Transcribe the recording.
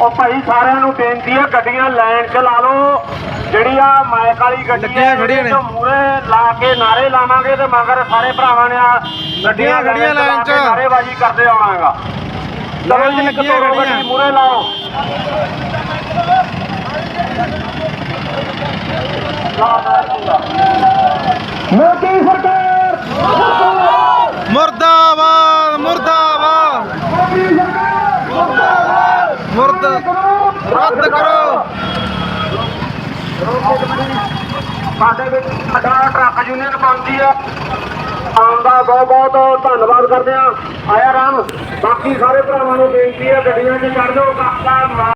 ਉਹ ਭਾਈ ਸਾਰਿਆਂ ਨੂੰ ਬੇਨਤੀ ਹੈ ਗੱਡੀਆਂ ਲਾਈਨ 'ਚ ਲਾ ਲਓ ਜਿਹੜੀ ਆ ਮਾਈਕ ਵਾਲੀ ਗੱਡੀ ਗੱਡੀਆਂ ਖੜੀਆਂ ਨੇ। ਮੂਰੇ ਲਾ ਕੇ ਨਾਰੇ ਲਾਵਾਂਗੇ ਤੇ ਮਗਰ ਸਾਰੇ ਭਰਾਵਾਂ ਨੇ ਆ ਗੱਡੀਆਂ ਖੜੀਆਂ ਲਾਈਨ 'ਚ। ਨਾਰੇਬਾਜ਼ੀ ਕਰਦੇ ਆਉਣਾ ਹੈਗਾ ਲਾਈਨ ਲੱਗੀਆਂ ਗੱਡੀਆਂ। ਮੂਰੇ ਲਾਓ ਮੁਰਦ ਰੱਦ ਕਰੋ। ਸਾਡੇ ਵਿੱਚ ਸਾਡਾ ਟਰੱਕ ਯੂਨੀਅਨ ਬਣਦੀ ਆ। ਆਉਣ ਦਾ ਬਹੁਤ ਬਹੁਤ ਧੰਨਵਾਦ ਕਰਦੇ ਆ ਆਇਆ ਰਾਮ। ਬਾਕੀ ਸਾਰੇ ਭਰਾਵਾਂ ਨੂੰ ਬੇਨਤੀ ਹੈ, ਗੱਡੀਆਂ 'ਚ ਚੜ੍ਹ ਜਾਓ। ਕਾਕਾ